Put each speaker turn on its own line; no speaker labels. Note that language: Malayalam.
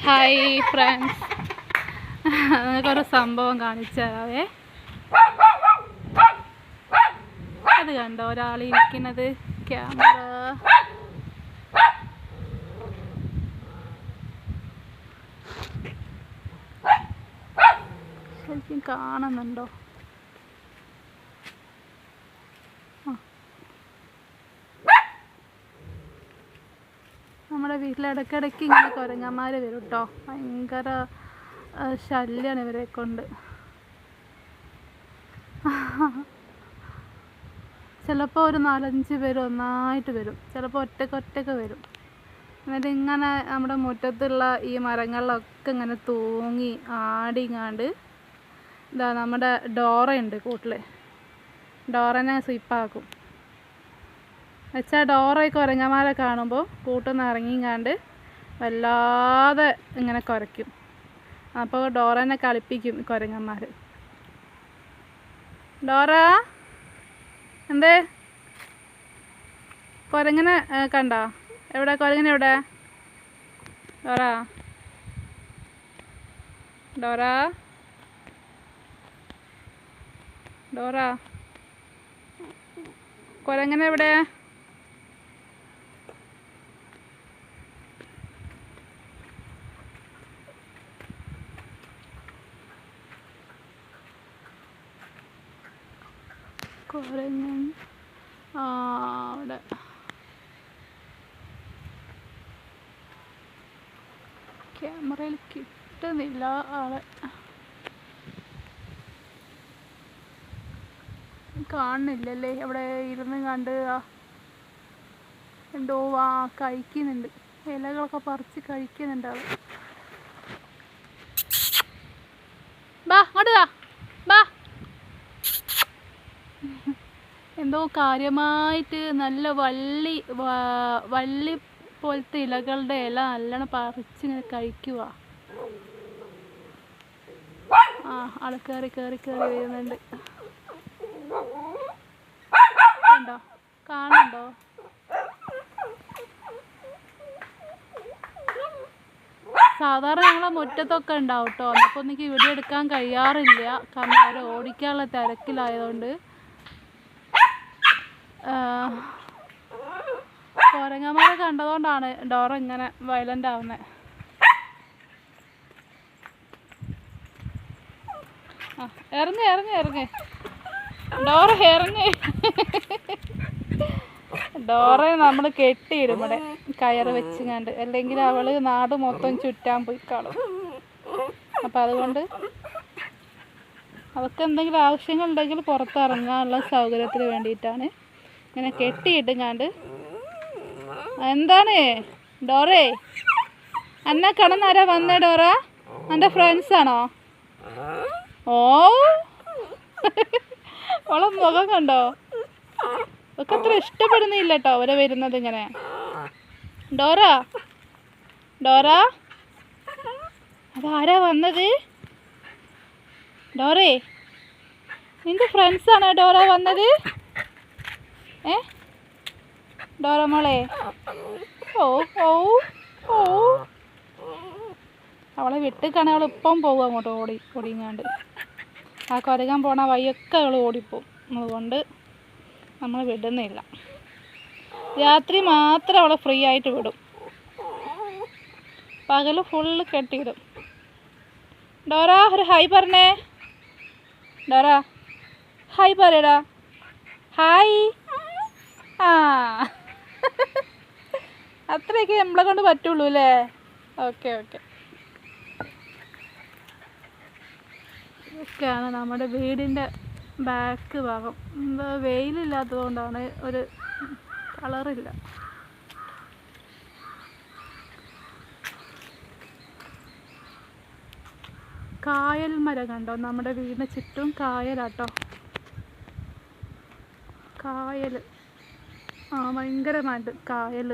ഹായ് ഫ്രണ്ട്സ് നിങ്ങൾക്കൊരു സംഭവം കാണിച്ചേ അത് കണ്ടോ? ഒരാൾ ഇരിക്കുന്നത് ക്യാമറ. ശരിക്കും കാണുന്നുണ്ടോ ആ. നമ്മുടെ വീട്ടിൽ ഇടയ്ക്കിടയ്ക്ക് ഇങ്ങനെ കുരങ്ങന്മാർ വരും കേട്ടോ ഭയങ്കര ശല്യമാണ് ഇവരെ കൊണ്ട്. ചിലപ്പോൾ ഒരു നാലഞ്ച് പേര് ഒന്നായിട്ട് വരും. ചിലപ്പോൾ ഒറ്റയ്ക്ക് ഒറ്റയ്ക്ക് വരും. എന്നിട്ട് ഇങ്ങനെ നമ്മുടെ മുറ്റത്തുള്ള ഈ മരങ്ങളിലൊക്കെ ഇങ്ങനെ തൂങ്ങി ആടിങ്ങാണ്ട് ഇതാ നമ്മുടെ ഡോറയുണ്ട് കൂട്ടിൽ ഡോറനെ സ്വിപ്പാക്കും. വെച്ചാൽ ഡോറ കുരങ്ങന്മാരെ കാണുമ്പോൾ കൂട്ടിൽ നിന്ന് ഇറങ്ങിങ്ങാണ്ട് വല്ലാതെ ഇങ്ങനെ കുരയ്ക്കും. അപ്പോൾ ഡോറനെ കളിപ്പിക്കും കുരങ്ങന്മാർ ഡോറ എന്തേ? കുരങ്ങനെ കണ്ടോ? എവിടെ? കുരങ്ങനെ എവിടെ? ഡോറ. ഡോറ. ഡോറ. കുരങ്ങനെ എവിടെ? കുരങ്ങൻ അവിടെ. ക്യാമറയിൽ കിട്ടുന്നില്ല ആളെ. കാണുന്നില്ലല്ലേ? അവിടെ ഇരുന്ന് കണ്ട് എന്തോ ആ കഴിക്കുന്നുണ്ട്. ഇലകളൊക്കെ പറിച്ച് കഴിക്കുന്നുണ്ട് ആൾ. ബാ അങ്ങോട്ട് വാ. എന്തോ കാര്യമായിട്ട് നല്ല വള്ളി വള്ളി പോലത്തെ ഇലകളുടെ ഇല നല്ലോണം പറിച്ച് ഇങ്ങനെ കഴിക്കുക ആ ആൾ കയറി കയറി കയറി വരുന്നുണ്ട്. കണ്ടോ? കാണുന്നുണ്ടോ? സാധാരണ ഞങ്ങളെ മുറ്റത്തൊക്കെ ഉണ്ടാവും കേട്ടോ അപ്പോൾ എനിക്ക് വീഡിയോ എടുക്കാൻ കഴിയാറില്ല. കാരണം അവരെ ഓടിക്കാനുള്ള തിരക്കിലായതുകൊണ്ട്. കുരങ്ങന്മാരെ കണ്ടതുകൊണ്ടാണ് ഡോറ ഇങ്ങനെ വയലന്റ് ആവുന്നത് ആ ഇറങ്ങി ഇറങ്ങി ഇറങ്ങി ഡോറ ഇറങ്ങി ഡോറയെ നമ്മൾ കെട്ടിയിടും ഇവിടെ കയറ് വെച്ചുങ്ങാണ്ട്. അല്ലെങ്കിൽ അവൾ നാട് മൊത്തം ചുറ്റാൻ പോയി കാണും. അപ്പം അതുകൊണ്ട് അവർക്ക് എന്തെങ്കിലും ആവശ്യങ്ങളുണ്ടെങ്കിൽ പുറത്തിറങ്ങാനുള്ള സൗകര്യത്തിന് വേണ്ടിയിട്ടാണ് ഇങ്ങനെ കെട്ടിയിട്ടുങ്ങാണ്ട് എന്താണ്? ഡോറേ എന്നെ കടന്നാരാ വന്നേ ഡോറ? എന്റെ ഫ്രണ്ട്സ് ആണോ? ഓ. അവളെ മുഖം കണ്ടോ? ഒക്കെ അത്ര ഇഷ്ടപ്പെടുന്നില്ല കേട്ടോ അവരെ വരുന്നത് ഇങ്ങനെ. ഡോറ ഡോറ അതാരാ വന്നത്? ഡോറേ നിന്റെ ഫ്രണ്ട്സ് ആണോ ഡോറ വന്നത്? ഏ? ഡോറമോളെ ഓ ഓ ഓ. അവളെ വിട്ടിക്കാണെങ്കിൽ അവൾ ഇപ്പം പോകും അങ്ങോട്ട് ഓടി ഓടിങ്ങാണ്ട്. ആ കൊരകാൻ പോണ വഴിയൊക്കെ അവൾ ഓടിപ്പോവും. അതുകൊണ്ട് നമ്മൾ വിടുന്നില്ല. രാത്രി മാത്രം അവളെ ഫ്രീ ആയിട്ട് വിടും. പകൽ ഫുള്ള് കെട്ടിയിടും. ഡോറ ഒരു ഹായ് പറഞ്ഞേ. ഡോറ ഹായ് പറയടാ. ഹായ്. ആ. അത്രയൊക്കെ നമ്മളെ കൊണ്ട് പറ്റുള്ളൂ അല്ലേ? Okay okay. ഇതൊക്കെയാണ് നമ്മുടെ വീടിന്റെ ബാക്ക് ഭാഗം. എന്താ വെയിലില്ലാത്തത് കൊണ്ടാണ് ഒരു കളറില്ല. കായൽ മരം കണ്ടോ? നമ്മുടെ വീടിന് ചുറ്റും കായലാട്ടോ. കായൽ. ഭയങ്കരമായിട്ട് കായൽ